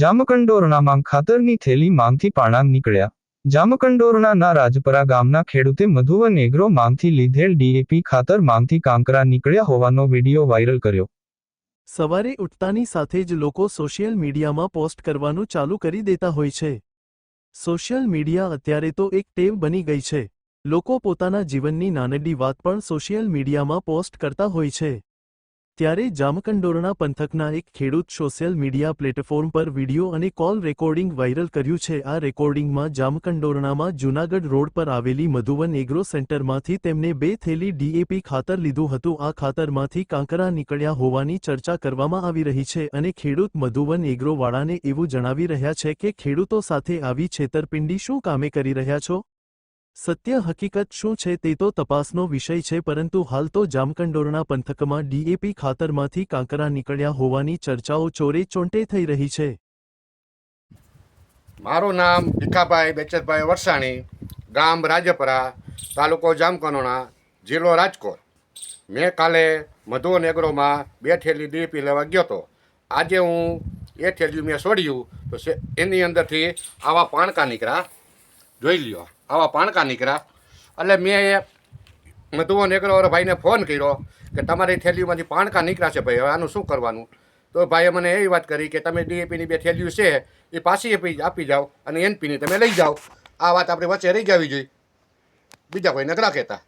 જામકંડોરણામાં ખાતરની થેલી માંગથી પાણાંગ નીકળ્યા. જામકંડોરણાના રાજપરા ગામના ખેડૂતે મધુવન એગ્રો માંગથી લીધેલ ડીએપી ખાતર માંગથી કાંકરા નીકળ્યા હોવાનો વીડિયો વાયરલ કર્યો. સવારે ઉઠતાની સાથે જ લોકો સોશિયલ મીડિયામાં પોસ્ટ કરવાનું ચાલુ કરી દેતા હોય છે. સોશિયલ મીડિયા અત્યારે તો એક ટેવ બની ગઈ છે. લોકો પોતાના જીવનની નાનડી વાત પણ સોશિયલ મીડિયામાં પોસ્ટ કરતા હોય છે. ત્યારે જામકંડોરણા પંથકના એક ખેડૂત સોશિયલ મીડિયા પ્લેટફોર્મ પર વીડિયો અને કોલ રેકોર્ડિંગ વાયરલ કર્યું છે. આ રેકોર્ડિંગમાં જામકંડોરણામાં જૂનાગઢ રોડ પર આવેલી મધુવન એગ્રો સેન્ટરમાંથી તેમને બે થેલી ડીએપી ખાતર લીધું હતું. આ ખાતરમાંથી કાંકરા નીકળ્યા હોવાની ચર્ચા કરવામાં આવી રહી છે અને ખેડૂત મધુવન એગ્રોવાળાને એવું જણાવી રહ્યા છે કે ખેડૂતો સાથે આવી છેતરપિંડી શું કામે કરી રહ્યા છો? સત્ય હકીકત શું છે તે તો તપાસનો વિષય છે, પરંતુ હાલ તો જામકંડોરણા પંથકમાં ડીએપી ખાતરમાંથી કાંકરા નીકળ્યા હોવાની ચર્ચાઓ ચોરે ચોંટે થઈ રહી છે. મારું નામ ભીખાભાઈ બેચરભાઈ વરસાણી, ગામ રાજપરા, તાલુકો જામકંડોરણા જિલ્લો રાજકોટ. મેં કાલે મધુ નેગરોમાં બે થેલી ડીએપી લેવા ગયો હતો. આજે હું એ થેલી મેં છોડ્યું તો એની અંદરથી આવા પાણકા નીકળ્યા. જોઈ લ્યો. આવા પાણકા નીકળ્યા. એટલે મેં મધુવન એગ્રોવાળા ભાઈને ફોન કર્યો કે તમારી થેલીમાંથી પાણકા નીકળ્યા છે ભાઈ, હવે આનું શું કરવાનું? તો ભાઈએ મને એવી વાત કરી કે તમે ડીએપીની બે થેલીઓ છે, એ પાછી આપી આપી જાઓ અને એનપીની તમે લઈ જાઓ. આ વાત આપણી વચ્ચે રહી જવી જોઈએ બીજા કોઈ નકરા કહેતા.